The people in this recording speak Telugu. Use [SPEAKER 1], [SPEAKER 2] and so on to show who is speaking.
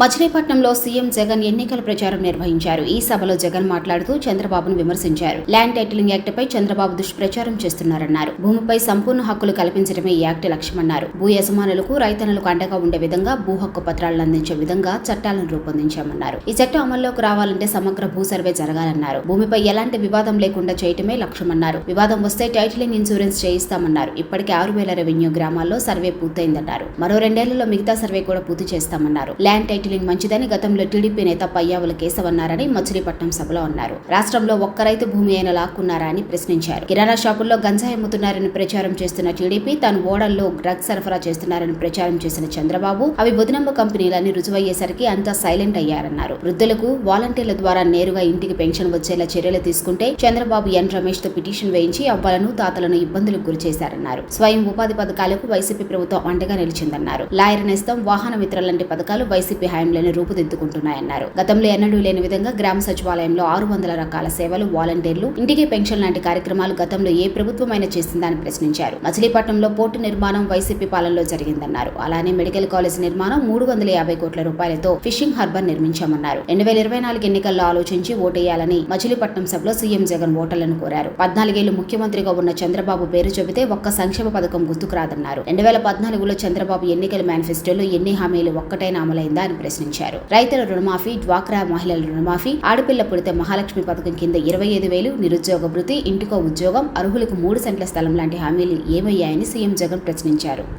[SPEAKER 1] మచిలీపట్నంలో సీఎం జగన్ ఎన్నికల ప్రచారం నిర్వహించారు. ఈ సభలో జగన్ మాట్లాడుతూ చంద్రబాబును విమర్శించారు. ల్యాండ్ టైటిలింగ్ యాక్ట్ పై చంద్రబాబు దుష్ప్రచారం చేస్తున్నారన్నారు. భూమిపై సంపూర్ణ హక్కులు కల్పించడమే ఈ యాక్ట్ లక్ష్యమన్నారు. భూ యజమానులకు రైతన్నలకు అండగా ఉండే విధంగా భూ హక్కు పత్రాలను అందించే విధంగా చట్టాలను రూపొందించామన్నారు. ఈ చట్టం అమల్లోకి రావాలంటే సమగ్ర భూ సర్వే జరగాలన్నారు. భూమిపై ఎలాంటి వివాదం లేకుండా చేయటమే లక్ష్యమన్నారు. వివాదం వస్తే టైటిలింగ్ ఇన్సూరెన్స్ చేయిస్తామన్నారు. ఇప్పటికే ఆరు వేల రెవెన్యూ గ్రామాల్లో సర్వే పూర్తయిందన్నారు. మరో రెండేళ్ళలో మిగతా సర్వే కూడా పూర్తి చేస్తామన్నారు. ల్యాండ్ టైటిలింగ్ మంచిదని గతంలో టీడీపీ నేత పయ్యావుల కేశవన్నారని మచిలీపట్నం సభలో అన్నారు. రాష్ట్రంలో ఒక్క రైతు భూమి అయినా లాక్కున్నారా అని ప్రశ్నించారు. కిరాణా షాపుల్లో గంజాయి అమ్ముతున్నారని ప్రచారం చేస్తున్న టీడీపీ తాను ఓడల్లో డ్రగ్స్ సరఫరా చేస్తున్నారని ప్రచారం చేసిన చంద్రబాబు అవి బుధనమ్మ కంపెనీలని రుజువయ్యేసరికి అంతా సైలెంట్ అయ్యారన్నారు. వృద్ధులకు వాలంటీర్ల ద్వారా నేరుగా ఇంటికి పెన్షన్ వచ్చేలా చర్యలు తీసుకుంటే చంద్రబాబు ఎన్ రమేష్తో పిటిషన్ వేయించి అవ్వాలను తాతలను ఇబ్బందులకు గురిచేశారన్నారు స్వయం ఉపాధి పథకాలకు వైసీపీ ప్రభుత్వం అండగా నిలిచిందన్నారు. లాయర్ నేస్తం వాహన మిత్రలాంటి పథకాలు వైసీపీ హయాంలోనే రూపుదిద్దుకుంటున్నాయన్నారు. గతంలో ఎన్నడూ లేని విధంగా గ్రామ సచివాలయంలో ఆరు వందల రకాల సేవలు వాలంటీర్లు ఇంటికి పెన్షన్ లాంటి కార్యక్రమాలు గతంలో ఏ ప్రభుత్వమైనా చేసిందని ప్రశ్నించారు. మచిలీపట్నంలో పోర్టు నిర్మాణం వైసీపీ పాలనలో జరిగిందన్నారు. అలానే మెడికల్ కాలేజ్ నిర్మాణం మూడు వందల యాభై కోట్ల రూపాయలతో ఫిషింగ్ హార్బర్ నిర్మించామన్నారు. రెండు వేల ఇరవై నాలుగు ఎన్నికల్లో ఆలోచించి ఓటేయాలని మచిలీపట్నం సభలో సీఎం జగన్ ఓటర్లను కోరారు. పద్నాలుగేళ్ళు ముఖ్యమంత్రిగా ఉన్న చంద్రబాబు పేరు చెబితే ఒక్క సంక్షేమ పథకం గుర్తుకు రాదన్నారు. రెండు వేల పద్నాలుగులో చంద్రబాబు ఎన్నికల మేనిఫెస్టోలో ఎన్ని హామీలు ఒక్కటైనా అమలైందా అని ప్రశ్నించారు. రైతుల రుణమాఫీ డ్వాక్రా మహిళల రుణమాఫీ ఆడపిల్ల పుడితే మహాలక్ష్మి పథకం కింద ఇరవై ఐదు వేలు నిరుద్యోగ భృతి ఇంటికో ఉద్యోగం అర్హులకు మూడు సెంట్ల స్థలం లాంటి హామీలు ఏమయ్యాయని సీఎం జగన్ ప్రశ్నించారు.